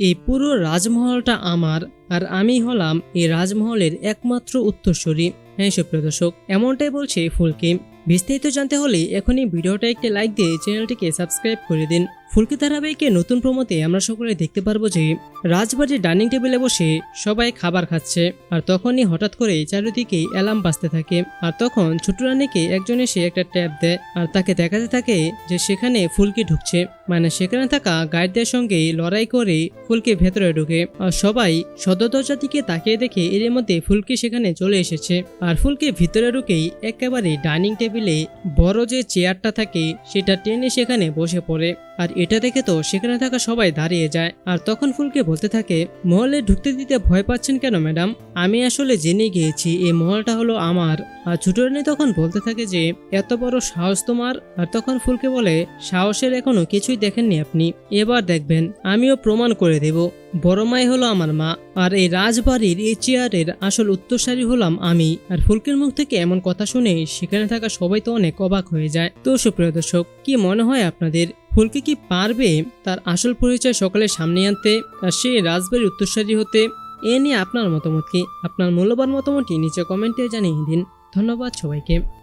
এই পুরো রাজমহলটা আমার আর আমি হলাম এই রাজমহলের একমাত্র উত্তরসূরি। হ্যাঁ সুপ্রিয় দর্শক, এমনটাই বলছে ফুলকিম বিস্তারিত জানতে হলে এখনই ভিডিওটা একটি লাইক দিয়ে চ্যানেলটিকে সাবস্ক্রাইব করে দিন। ফুলকি ধারাবাহিকে নতুন প্রমোতে আমরা সকলে দেখতে পারব যে রাজবাড়ির ডাইনিং টেবিলে বসে সবাই খাবার খাচ্ছে। আর তখনই হঠাৎ করে চারিদিকে অ্যালার্ম বাজতে থাকে। আর তখন ছোট রানীকে একজন এসে একটা ট্যাপ দেয়। আর তাকে দেখাতে থাকে যে সেখানে ফুলকি ঢুকছে। মানে সেখানে থাকা গাইডদের সঙ্গে লড়াই করে ফুলকি ভেতরে ঢুকে। আর সবাই সদর দরজা দিকে তাকিয়ে দেখে এর মধ্যে ফুলকি সেখানে চলে এসেছে। আর ফুলকি ভিতরে ঢুকেই একেবারে ডাইনিং টেবিলে বড় যে চেয়ারটা থাকে, সেটা টেনে সেখানে বসে পড়ে। আর এটা দেখে তো সেখানে থাকা সবাই দাঁড়িয়ে যায়। আর তখন ফুলকে বলতে থাকে, মহলে ঢুকতে দিতে ভয় পাচ্ছেন কেন, ম্যাডাম? আমি আসলে জেনে গিয়েছি, এই মহলটা হলো আমার। আর ছোট রানী তখন বলতে থাকে যে, এত বড় সাহস তোমার? আর তখন ফুলকে বলে, সাহসের এখনও কিছুই দেখেননি আপনি। এবার দেখবেন, আমিও প্রমাণ করে দেব। বড় মাই হলো আমার মা, আর এই রাজবাড়ির এই চেয়ারের আসল উত্তরসারী হলাম আমি। আর ফুলকের মুখ থেকে এমন কথা শুনে সেখানে থাকা সবাই তো অনেক অবাক হয়ে যায়। তো সুপ্রিয় দর্শক, কি মনে হয় আপনাদের? ফুলকে কি পারবে তার আসল পরিচয় সকলের সামনে আনতে আর সে রাজবাড়ির উত্তরসারী হতে, এ নিয়ে আপনার মতামত কি? আপনার মূল্যবান মতামতটি নিচে কমেন্টে জানিয়ে দিন। ধন্যবাদ সবাইকে।